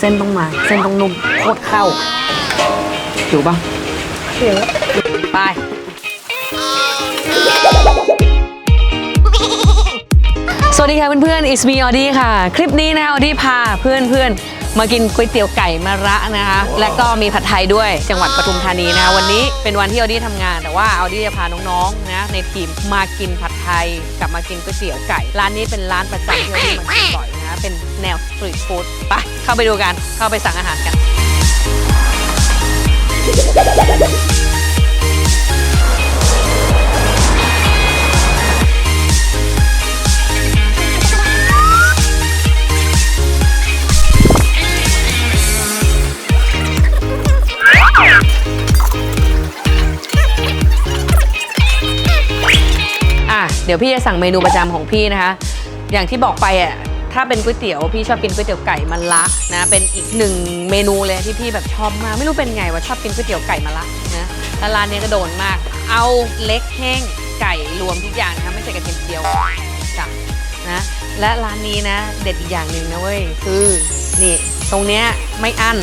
เส้นต้องมา เส้นต้องนุ่มโคตรเข้าหิวปะหิวไปสวัสดีค่ะเพื่อนๆ it's me ออดี้ค่ะ คลิปนี้นะคะออดี้พาเพื่อนๆ มากินก๋วยเตี๋ยวไก่มะระนะคะ และก็มีผัดไทยด้วยจังหวัดปทุมธานีนะคะ วันนี้เป็นวันที่ออดี้ทำงาน แต่ว่าออดี้จะพาน้องๆ นะ ในทีมมากินผัดไทย กับมากินก๋วยเตี๋ยวไก่ ร้านนี้เป็นร้านประจำที่ออดี้มากินบ่อยนะคะ เป็นแนวสตรีทฟู้ดไปเข้าไปดูกัน เข้าไปสั่งอาหารกัน อะ เดี๋ยวพี่จะสั่งเมนูประจำของพี่นะคะ อย่างที่บอกไปอะ ถ้าเป็นก๋วยเตี๋ยวพี่ชอบกินก๋วยเตี๋ยวไก่มะละนะเป็นอีกหนึ่งเมนูเลยที่พี่แบบชอบมากไม่รู้เป็นไงว่าชอบกินก๋วยเตี๋ยวไก่มะละนะแล้วร้านนี้ก็โดนมาก เอาเล็กแห้งไก่รวมทุกอย่างนะคะไม่ใส่กระเทียมเจียวจ้ะนะและร้านนี้นะ เด็ดอีกอย่างหนึ่งนะเว้ยคือนี่ตรงเนี้ยไม่อั้น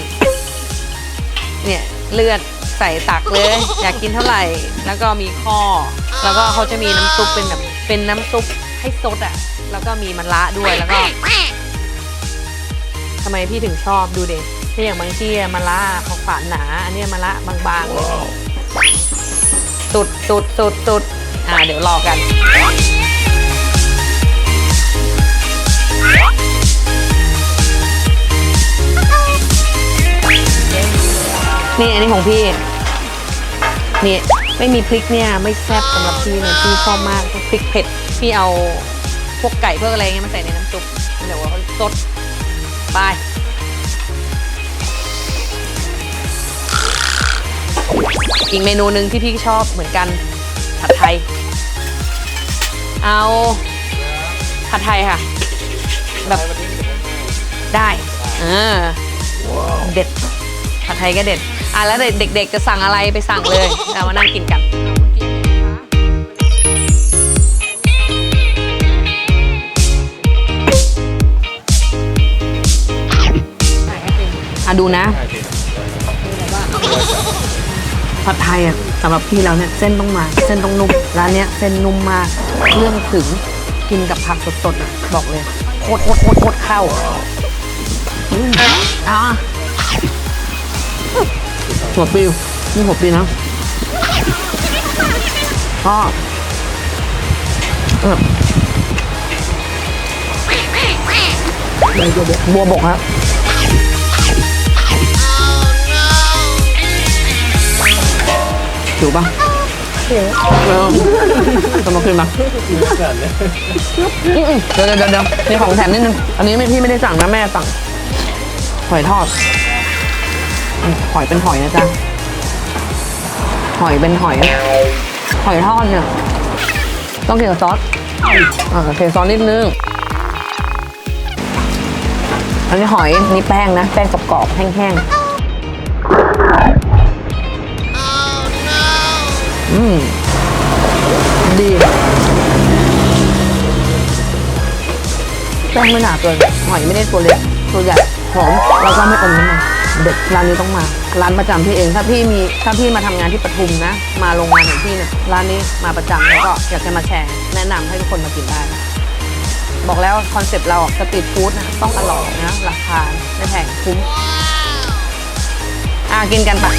เนี่ยเลือดใส่ตักเลย อยากกินเท่าไหร่ แล้วก็มีข้อ แล้วก็เขาจะมีน้ำซุปเป็นแบบเป็นน้ำซุป ให้ซดอะ แล้วก็มีมะระด้วยแล้วก็ทำไมพี่ถึงชอบดูเด็ที่อย่างบางที่อะมะระเขาฝานหนา อันเนี้ยมะระบางๆเลยสุดสุดสุดสุดอ่าเดี๋ยวรอกันนี่อันนี้ของพี่ นี่ ไม่มีพริกเนี่ยไม่แซ่บสำหรับพี่เลยพี่ชอบมากพริกเผ็ดพี่เอาพวกไก่พวกอะไรเงี้ยมาใส่ในน้ำซุปเดี๋ยวว่าเขาสดไปอีกเมนูหนึ่งที่พี่ชอบเหมือนกันผัดไทย เอาผัดไทยค่ะ แบบได้เออเด็ดผัดไทยก็เด็ด อะแล้วเด็กๆจะสั่งอะไรไปสั่งเลยเอามานั่งกินกันอะดูนะผัดไทยอะสำหรับพี่เราเนี่ยเส้นต้องมา เส้นต้องนุ่มร้านเนี้ยเส้นนุ่มมากเรื่องถึงกินกับผักสดๆอะบอกเลยโคตรโคตรโคตรเข้าอืมอะ หัวปิวนี่หัวปิวนะพ่อบัวบกครับหิวปะหิวเออจะมาคืนมาเดี๋ยวเดี๋ยวเดี๋ยวมีของแถมนิดนึง อันนี้ไม่พี่ไม่ได้สั่งนะแม่สั่งหอยทอด หอยเป็นหอยนะจ๊ะ หอยเป็นหอย หอยทอดเนี่ย ต้องกินกับซอส อ่าเทซอสนิดนึง อันนี้หอย นี่แป้งนะ แป้งกรอบๆแห้งๆ อืม ดีแป้งไม่หนาเกินหอยไม่ได้ตัวเล็กตัวใหญ่หอมแล้วก็ไม่อมน้ำมัน เด็ดร้านนี้ต้องมา ร้านประจำพี่เองถ้าพี่มีถ้าพี่มาทำงานที่ปทุมนะ มาโรงงานของพี่เนี่ยร้านนี้มาประจำแล้วก็อยากจะมาแชร์แนะนำให้ทุกคนมากินได้บอกแล้วคอนเซปต์เราสตรีทฟู้ดนะต้องอร่อยนะราคาไม่แพงคุ้มอะกินกันปะ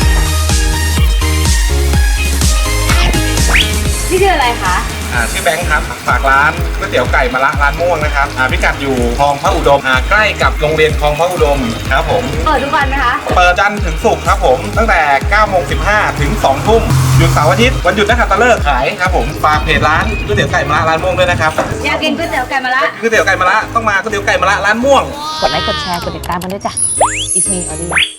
พี่ชื่ออะไรคะ อ่าชื่อแบงค์ครับฝากร้านก๋วยเตี๋ยวไก่มะระร้านม่วงนะครับอ่าพิกัดอยู่คลองพระอุดมอ่าใกล้กับโรงเรียนคลองพระอุดมครับผม เปิดทุกวันไหมคะเปิดจันทร์ถึงศุกร์ครับผมตั้งแต่9โมง15 ถึง2ทุ่มหยุดเสาร์อาทิตย์วันหยุดนักขัตฤกษ์ขายครับผมฝากเพจร้านก๋วยเตี๋ยวไก่มะระร้านม่วงด้วยนะครับอยากกินก๋วยเตี๋ยวไก่มาละก๋วยเตี๋ยวไก่มะระต้องมาก๋วยเตี๋ยวไก่มะระร้านม่วง กดไลค์กดแชร์กดติดตามกันด้วยจ้ะ It's me, Audrey